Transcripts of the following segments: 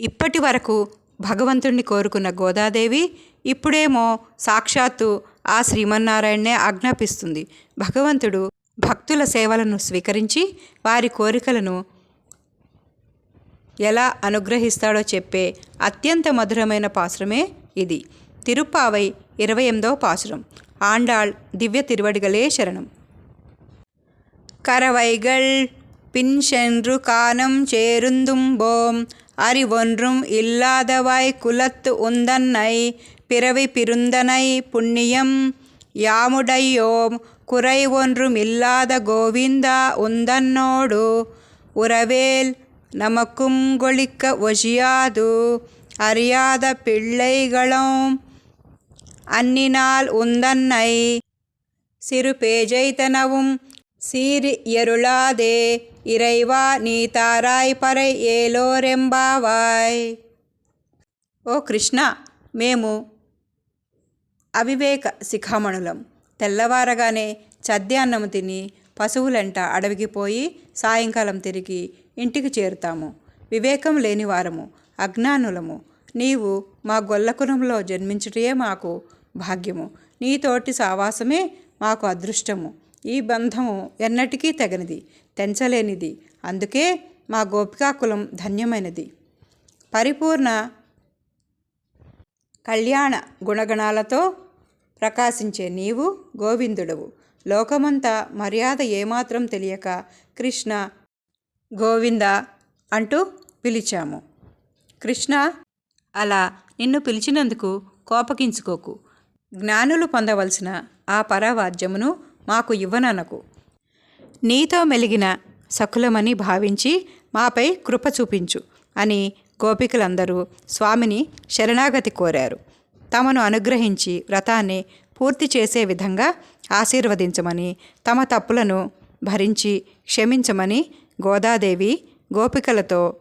ఇప్పటి వరకు భగవంతుణ్ణి కోరుకున్న గోదాదేవి ఇప్పుడేమో సాక్షాత్తు ఆ శ్రీమన్నారాయణనే ఆజ్ఞాపిస్తుంది భగవంతుడు భక్తుల సేవలను స్వీకరించి వారి కోరికలను ఎలా అనుగ్రహిస్తాడో చెప్పే అత్యంత మధురమైన పాసురమే ఇది తిరుప్పావై ఇరవై ఎనిమిదవ పాసురం ఆండాళ్ దివ్య తిరువడిగలే శరణం கரவைகள் பின் சென்று காணம் சேருந்தும்போம் அறிவொன்றும் இல்லாதவாய் குலத்து உந்தன்னை பிறவி பிருந்தனை புண்ணியம் யாமுடையோம். குறை ஒன்றும் இல்லாத கோவிந்தா உந்தன்னோடு உறவேல் நமக்கும் கொளிக்க ஒழியாது. அறியாத பிள்ளைகளும் அன்னினால் உந்தன்னை சிறு பேஜைத்தனவும் சீரி எருளாதே இறைவா நீ தாராய் పరై ఏలోరెంబావాయ్ ఓ కృష్ణ మేము అవివేక శిఖామణులం తెల్లవారగానే చద్యాన్నము తిని పశువులంట అడవికి పోయి సాయంకాలం తిరిగి ఇంటికి చేరుతాము వివేకం లేని వారము అజ్ఞానులము నీవు మా గొల్లకులంలో జన్మించుటయే మాకు భాగ్యము నీతోటి సావాసమే మాకు అదృష్టము ఈ బంధము ఎన్నటికీ తెగనిది తెంచలేనిది. అందుకే మా గోపికాకులం ధన్యమైనది. పరిపూర్ణ కళ్యాణ గుణగణాలతో ప్రకాశించే నీవు గోవిందుడవు. లోకమంతా మర్యాద ఏమాత్రం తెలియక కృష్ణ గోవింద అంటూ పిలిచాము. కృష్ణ అలా నిన్ను పిలిచినందుకు కోపగించుకోకు. జ్ఞానులు పొందవలసిన ఆ పరవాద్యమును మాకు ఇవ్వననకు. నీతో మెలిగిన సకులమని భావించి మాపై కృప చూపించు అని గోపికలందరూ స్వామిని శరణాగతి కోరారు. తమను అనుగ్రహించి వ్రతాన్ని పూర్తి చేసే విధంగా ఆశీర్వదించమని తమ తప్పులను భరించి క్షమించమని గోదాదేవి గోపికలతో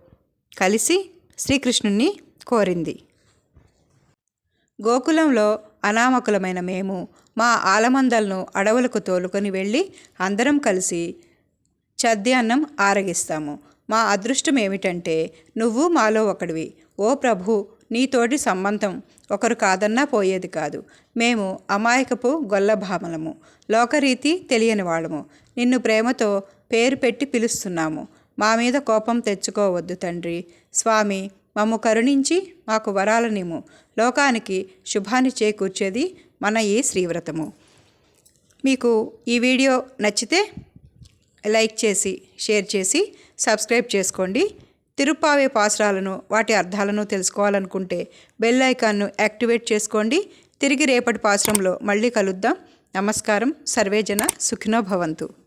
కలిసి శ్రీకృష్ణుణ్ణి కోరింది. గోకులంలో అనామకులమైన మేము మా ఆలమందలను అడవులకు తోలుకొని వెళ్ళి అందరం కలిసి చద్యాన్నం ఆరగిస్తాము. మా అదృష్టం ఏమిటంటే నువ్వు మాలో ఒకడివి. ఓ ప్రభు నీతోటి సంబంధం ఒకరు కాదన్నా పోయేది కాదు. మేము అమాయకపు గొల్లభామలము. లోకరీతి తెలియని వాళ్ళము. నిన్ను ప్రేమతో పేరు పెట్టి పిలుస్తున్నాము. మా మీద కోపం తెచ్చుకోవద్దు తండ్రి. స్వామి మమ్ము కరుణించి మాకు వరాలనిము లోకానికి శుభాన్ని చేకూర్చేది మన ఈ శ్రీవ్రతము. మీకు ఈ వీడియో నచ్చితే లైక్ చేసి షేర్ చేసి సబ్స్క్రైబ్ చేసుకోండి. తిరుప్పావే పాసురాలను వాటి అర్థాలను తెలుసుకోవాలనుకుంటే బెల్ ఐకాన్ను యాక్టివేట్ చేసుకోండి. తిరిగి రేపటి పాసురంలో మళ్ళీ కలుద్దాం. నమస్కారం. సర్వేజన సుఖినో భవంతు.